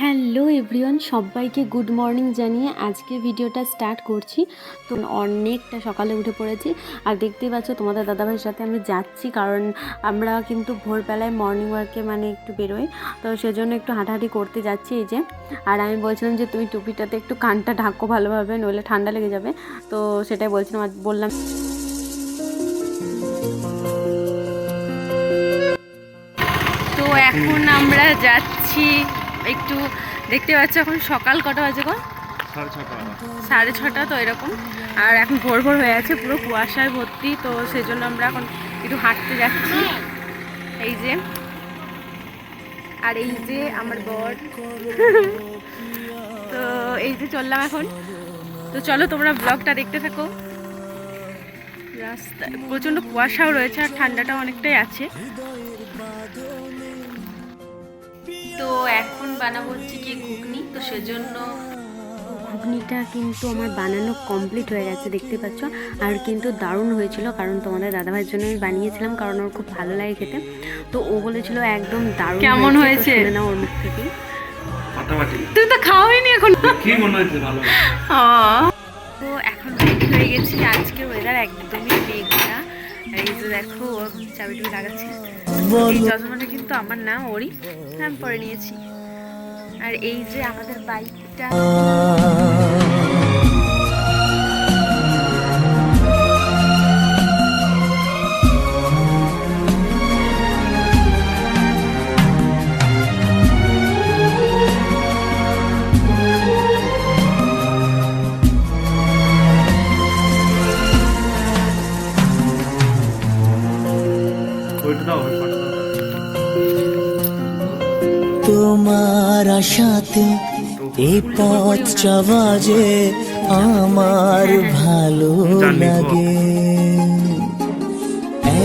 Hello everyone, সবাইকে good morning জানিয়ে আজকের ভিডিওটা স্টার্ট করছি। তো অনেকটা সকালে উঠে পড়েছি। আর দেখতেই পাচ্ছ তোমাদের দাদাভাইয়ের সাথে আমি যাচ্ছি কারণ আমরা কিন্তু ভোরবেলায় মর্নিং ওয়ার্কে মানে একটু বেরোই। তো সেজন্য একটু হাঁটাহাঁটি করতে যাচ্ছি এই যে। আর আমি বলছিলাম যে তুমি টুপিটাতে একটু কানটা ঢাকো ভালোভাবে, নইলে ঠান্ডা লেগে যাবে। তো সেটাই বলছিলাম আর বললাম তো এখন আমরা যাচ্ছি একটু দেখতে পাচ্ছ এখন সকাল কটা বাজে গো? সাড়ে ছটা তো এরকম। আর এখন ভোর ভোর হয়ে আছে পুরো কুয়াশায় ভর্তি তো সেই জন্য আমরা এখন একটু হাঁটতে যাচ্ছি। এই যে আর এই যে আমার বর। তো এই যে চললাম এখন। তো চলো তোমরা ব্লগটা দেখতে থাকো। রাস্তা প্রচণ্ড কুয়াশাও রয়েছে আর ঠান্ডাটাও অনেকটাই আছে। তো এখন বানাবো হচ্ছে কি ঘুগনি তো সেজন্য ঘুগনিটা কিন্তু আমার বানানো কমপ্লিট হয়ে গেছে দেখতে পাচ্ছ? আর কিন্তু দারুণ হয়েছিল কারণ তোমাদের দাদাভাইয়ের জন্য আমি বানিয়েছিলাম কারণ ওর খুব ভালো লাগে খেতে। তো ও বলেছিল একদম দারুণ কেমন হয়েছে? না ওর মুখ থেকে। তুই তো খাওয়াইনি এখন। কি মনে হয়েছে ভালো? তো এখন রেডি হয়ে গেছি আজকে ওয়েদার একদমই আর এই যে দেখো চাবি টুবি লাগাচ্ছে। এই চশমাটা কিন্তু আমার না ওরই। আমি পরে নিয়েছি। আর এই যে আমাদের বাইকটা তোমার আশাতে এই পথ বাজে আমার ভালো লাগে।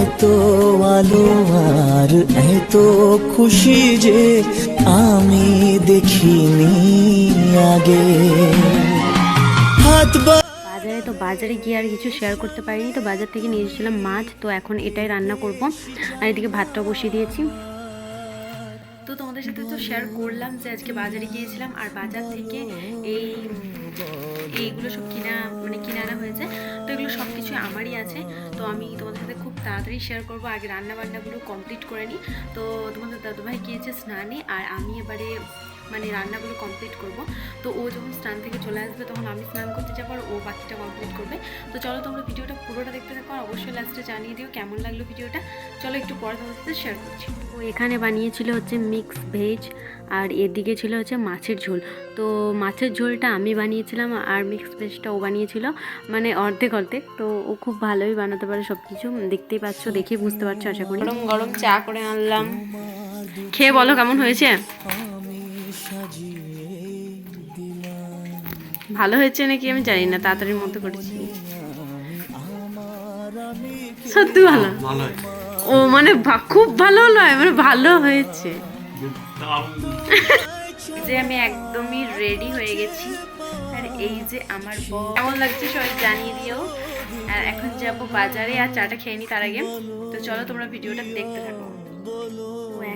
এত আলো আর এত খুশি যে আমি দেখিনি আগে। হাত তো বাজারে গিয়ে আর কিছু শেয়ার করতে পারিনি। তো বাজার থেকে নিয়ে এসেছিলাম মাছ। তো এখন এটাই রান্না করব। আর এদিকে ভাতটা বসিয়ে দিয়েছি। তো তোমাদের সাথে তো শেয়ার করলাম যে আজকে বাজারে গিয়েছিলাম। আর বাজার থেকে এই, এইগুলো সব কিনা মানে কিনে আনা হয়েছে। তো এগুলো সব কিছু আমারই আছে। তো আমি তোমাদের সাথে খুব তাড়াতাড়ি শেয়ার করব। আগে রান্না বান্নাগুলো কমপ্লিট করে নিই। তো তোমাদের দাদুভাই গিয়েছে স্নানে। আর আমি এবারে মানে রান্নাগুলো কমপ্লিট করব। তো ও যখন স্নান থেকে চলে আসবে তখন আমি স্নান করতে যাব আর ও বাকিটা কমপ্লিট করবে। তো চলো তোমরা ভিডিওটা পুরোটা দেখতে থাকো আর অবশ্যই লাস্টে জানিয়ে দিও কেমন লাগল ভিডিওটা। চলো একটু পরে তোমাদের সাথে শেয়ার করছি। ও এখানে বানিয়েছিল হচ্ছে মিক্স ভেজ আর এদিকে ছিল হচ্ছে মাছের ঝোল। তো মাছের ঝোলটা আমি বানিয়েছিলাম আর মিক্স ভেজটা ও বানিয়েছিল। মানে অর্ধেক অর্ধেক। তো ও খুব ভালোই বানাতে পারে সব কিছু দেখতেই পাচ্ছ দেখে বুঝতে পারছ আশা করি। গরম গরম চা করে আনলাম। খেয়ে বলো কেমন হয়েছে? ভালো হয়েছে নাকি আমি জানি না তাড়াতাড়ির মধ্যে করেছি। সত্যি ভালো? ভালো ও মানে খুব ভালো নয় মানে ভালো হয়েছে। যে আমি একদমই রেডি হয়ে গেছি। আর এই যে আমার কেমন লাগছে সবাই জানিয়ে দিও। আর এখন যাব বাজারে আর চাটা খেয়ে নি তার আগে। তো চলো তোমরা ভিডিওটা দেখতে থাকো। তো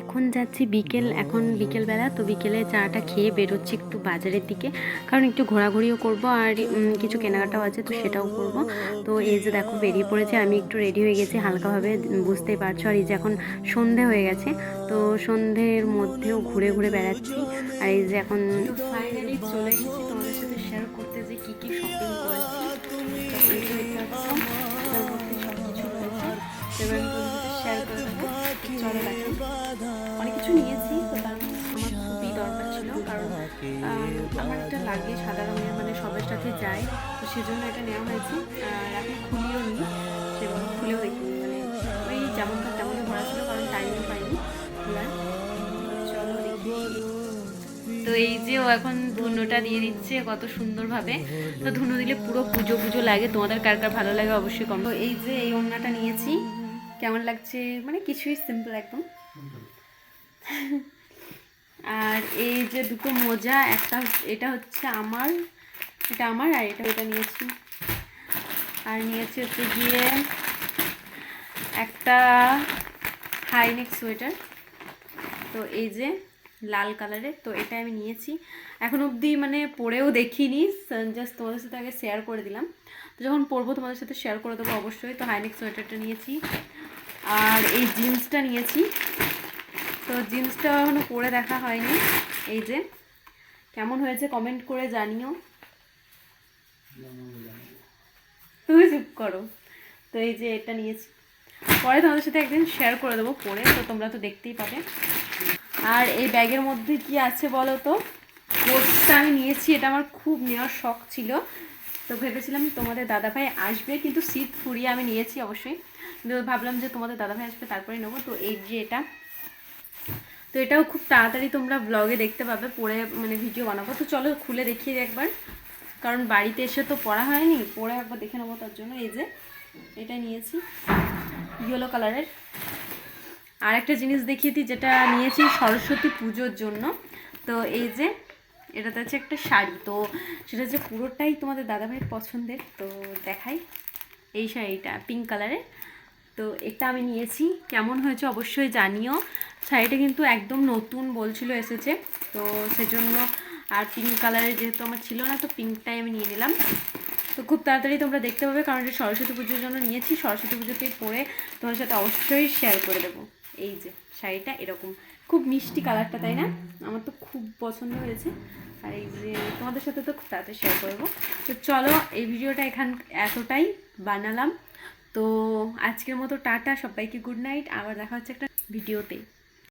এখন যাচ্ছি বিকেল এখন বিকেলবেলা তো বিকেলে চাটা খেয়ে বেরোচ্ছি একটু বাজারের দিকে। কারণ একটু ঘোরাঘুরিও করব আর কিছু কেনাকাটাও আছে তো সেটাও করব। তো এই যে দেখো বেরিয়ে পড়েছে আমি একটু রেডি হয়ে গেছি হালকাভাবে বুঝতেই পারছ। আর এই যে এখন সন্ধে হয়ে গেছে তো সন্ধ্যের মধ্যেও ঘুরে ঘুরে বেড়াচ্ছি। আর এই যে এখন ফাইনালি চলে এসেছি তোমাদের সাথে শেয়ার করতে যে কী কী শপিং করেছি। এবার চলো দেখো অনেক কিছু নিয়েছি, তো তার আমার খুবই দরকার ছিল, কারণ আমার একটা লাগে সাদা রঙের মানে সবার সাথে যায়, তো সেজন্য এটা নেওয়া হয়েছে। আর এখন খুলিও নি সেভাবে খুলেও দেখিনি মানে ওই যেমনটা তেমনই ভরা ছিল, কারণ টাইমও পাইনি খোলার। তো এই যে ও এখন ধুনোটা দিয়ে দিচ্ছে কত সুন্দরভাবে। তো ধুনো দিলে পুরো পুজো পুজো লাগে, তোমাদের কার কার ভালো লাগে অবশ্যই কম তো এই যে এই ওড়নাটা নিয়েছি কেমন লাগছে? মানে কিছুই সিম্পল একদম। আর এই যে দুটো মোজা, একটা এটা হচ্ছে আমার, এটা আমার আর এটা এটা নিয়েছি। আর নিয়েছি হচ্ছে গিয়ে একটা হাইনেক সোয়েটার তো এই যে লাল কালারের তো এটা আমি নিয়েছি। এখন অবধি মানে পরেও দেখিনি জাস্ট তোমাদের সাথে আগে শেয়ার করে দিলাম। তো যখন পরবো তোমাদের সাথে শেয়ার করে দেবো অবশ্যই। তো হাইনেক সোয়েটারটা নিয়েছি। আর এই জিন্সটা নিয়েছি। তো জিন্সটা এখনও পরে দেখা হয়নি। এই যে, কেমন হয়েছে কমেন্ট করে জানিও। তুমি চুপ করো। তো এই যে এটা নিয়েছি। পরে তোমাদের সাথে একদিন শেয়ার করে দেবো পরে, তো তোমরা তো দেখতেই পাবে। আর এই ব্যাগের মধ্যে কি আছে বলো তো? কোটসটা আমি নিয়েছি, এটা আমার খুব নেওয়ার শখ ছিল। তো ভেবেছিলাম তোমাদের দাদাভাই আসবে, কিন্তু শীত ফুরিয়ে আমি নিয়েছি অবশ্যই। ভাবলাম যে তোমাদের দাদাভাই আসবে তারপরে নেব। তো এই যে এটা, তো এটাও খুব তাড়াতাড়ি তোমরা ব্লগে দেখতে পাবে পরে মানে ভিডিও বানাবো। তো চলো খুলে দেখিয়ে দিই একবার। কারণ বাড়িতে এসে তো পড়া হয়নি পরে একবার দেখে নেব তার জন্য। এই যে, এটা নিয়েছি ইয়েলো কালারের আর একটা জিনিস দেখিয়ে দিই, যেটা নিয়েছি সরস্বতী পুজোর জন্য। তো এই যে, এটাতে আছে একটা শাড়ি। তো সেটা হচ্ছে পুরোটাই তোমাদের দাদাভাইয়ের পছন্দের, তো দেখাই। এই শাড়িটা পিঙ্ক কালারের তো এটা আমি নিয়েছি। কেমন হয়েছে অবশ্যই জানিও। শাড়িটা কিন্তু একদম নতুন বলছিল এসেছে। তো সেজন্য আর পিঙ্ক কালারের যেহেতু আমার ছিল না, তো পিঙ্কটাই আমি নিয়ে নিলাম। তো খুব তাড়াতাড়ি তোমরা দেখতে পাবে, কারণ এটা সরস্বতী পুজোর জন্য নিয়েছি। সরস্বতী পুজোতেই পরে তোমার সাথে অবশ্যই শেয়ার করে দেবো। এই যে, শাড়িটা এরকম। খুব মিষ্টি কালারটা তাই না? আমার তো খুব পছন্দ হয়েছে। আর এই যে, তোমাদের সাথে তো খুব তাড়াতাড়ি শেয়ার করব তো চলো, এই ভিডিওটা এখান, এতটাই। বানালাম। তো আজকের মতো টাটা সবাইকে গুড নাইট আবার দেখা হচ্ছে একটা ভিডিওতে।